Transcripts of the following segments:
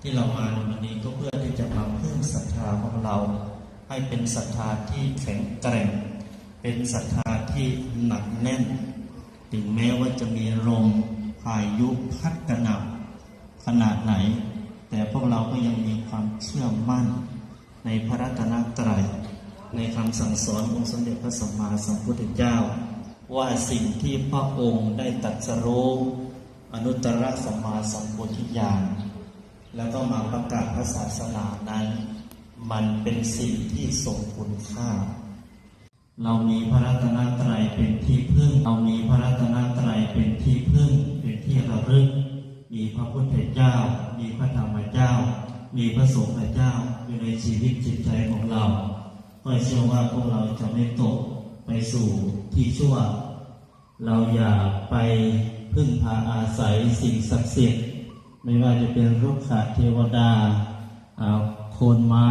ที่เรามาในวันนี้ก็เพื่อที่จะมาเพิ่มศรัทธาของเรา ให้เป็นศรัทธาที่แข็งแกร่ง เป็นศรัทธาที่หนักแน่น ถึงแม้ว่าจะมีลมพายุพัดกระหน่ำขนาดไหน แต่พวกเราก็ยังมีความเชื่อมั่น ในพระรัตนตรัยในคำสั่งสอนองค์สมเด็จพระสัมมาสัมพุทธเจ้า ว่าสิ่งที่พระองค์ได้ตรัสรู้อนุตตรสัมมาสัมโพธิญาณ แล้วก็มาประกาศพระศาสนานั้น มันเป็นสิ่งที่ทรงคุณค่า เรามีพระรัตนตรัยเป็นที่พึ่ง เรามีพระรัตนตรัยเป็นที่พึ่ง เป็นที่ระลึก มีพระพุทธเจ้า มีพระธรรมเจ้า มีพระสงฆ์เจ้าอยู่ในชีวิตจิตใจของเราก็เชื่อว่าพวกเราจะไม่ตกไปสู่ที่ชั่ว เราอย่าไปพึ่งพาอาศัยสิ่งศักดิ์สิทธิ์ ไม่ว่าจะเป็นรุกขเทวดาโคนไม้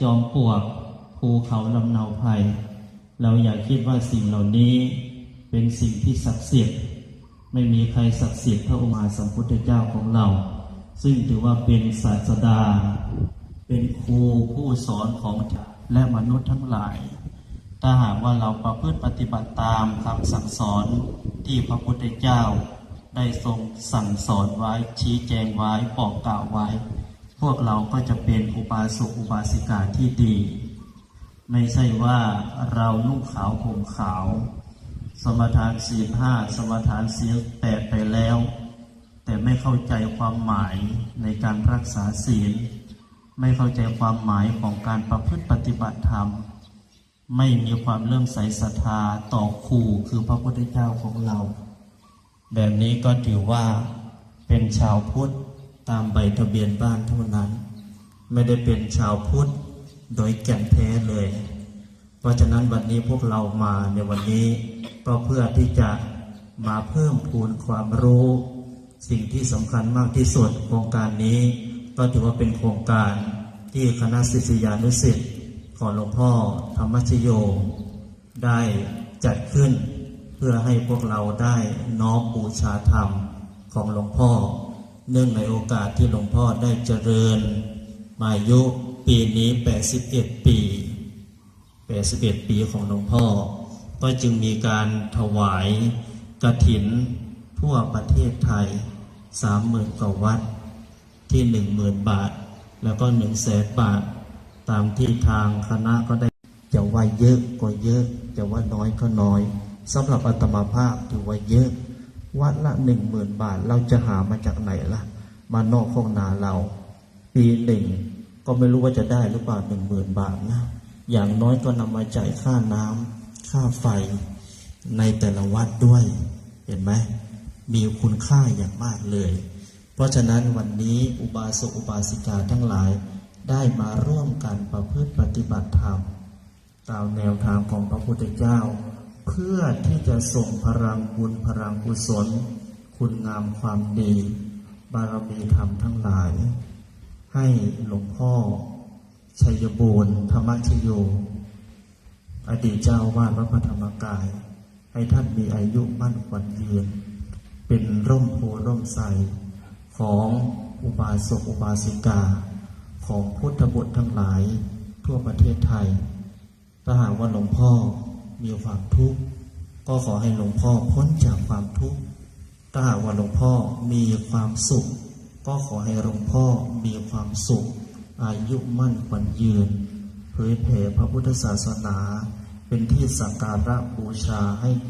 จอมปลวกภูเขาลำเนาไพรเราอย่าคิดว่าสิ่งเหล่านี้เป็นสิ่งที่ศักดิ์สิทธิ์ไม่มีใครศักดิ์สิทธิ์เท่าองค์มาสัมพุทธเจ้าของเรา ซึ่งถือว่าเป็นศาสดา เป็นครูผู้สอนของและมนุษย์ทั้งหลาย ถ้าหากว่าเราประพฤติปฏิบัติตามคำสั่งสอนที่พระพุทธเจ้า ได้ทรงสั่งสอนไว้ ชี้แจงไว้บอกกล่าวไว้ พวกเราก็จะเป็นอุบาสกอุบาสิกาที่ดี ไม่ใช่ว่าเรานุ่งขาวห่มขาว สมทานศีลห้าสมทานศีลแปดไปแล้ว แต่ไม่เข้าใจความหมายในการรักษาศีล ไม่เข้าใจความหมายของการประพฤติปฏิบัติธรรม ไม่มีความเริ่มใสศรัทธาต่อครูคือพระพุทธเจ้าของเรา แบบนี้ก็ถือว่าเป็นชาวพุทธตามใบทะเบียนบ้านเท่านั้น ไม่ได้เป็นชาวพุทธโดยแก่นแท้เลย เพราะฉะนั้นวันนี้พวกเรามาในวันนี้ก็เพื่อที่จะมาเพิ่มพูนความรู้ สิ่งที่สำคัญมากที่สุดโครงการนี้ ก็ถือว่าเป็นโครงการที่คณะศิษยานุศิษย์ของหลวงพ่อธรรมชโย ได้จัดขึ้น เพื่อให้พวกเราได้น้อมบูชาธรรมของหลวงพ่อ เนื่องในโอกาสที่หลวงพ่อได้เจริญ มายุปีนี้ 81 ปี 81 ปีของหลวงพ่อ ก็จึงมีการถวายกระถินทั่วประเทศไทย 30,000กว่าวัดที่ 10,000 บาท แล้วก็1แสนบาท ตามที่ทางคณะก็ได้จะว่าเยอะก็เยอะ จะว่าน้อยก็น้อย สำหรับอาตมาภาพถือว่าเยอะ วัดละหนึ่งหมื่นบาท เราจะหามาจากไหนล่ะ มานอกห้องนาเรา ปีหนึ่งก็ไม่รู้ว่าจะได้หรือเปล่าหนึ่งหมื่นบาทนะอย่างน้อยก็นำมาจ่ายค่าน้ำค่าไฟในแต่ละวัดด้วย เห็นไหมมีคุณค่าอย่างมากเลย เพราะฉะนั้นวันนี้อุบาสกอุบาสิกาทั้งหลายได้มาร่วมกันประพฤติปฏิบัติธรรม ตามแนวทางของพระพุทธเจ้า พื่อที่จะส่งพลังบุญพลังกุศล คุณงามความดี บารมีธรรมทั้งหลาย ให้หลวงพ่อ ชัยบูรณ์ธรรมชโย อดีตเจ้าวาดวัดพระธรรมกาย ให้ท่านมีอายุมั่นขวัญยืน เป็นร่มโพร่มใสของอุบาสกอุบาสิกา ของพุทธบุตรทั้งหลายทั่วประเทศไทยถ้าหากว่าหลวงพ่อ มีความทุกข์ก็ขอให้หลวงพ่อพ้นจากความทุกข์ถ้าหากว่าหลวงพ่อมีความสุข ก็ขอให้หลวงพ่อมีความสุข อายุมั่นขวัญยืนเผยแผ่พระพุทธศาสนา เป็นที่สักการะบูชาให้แก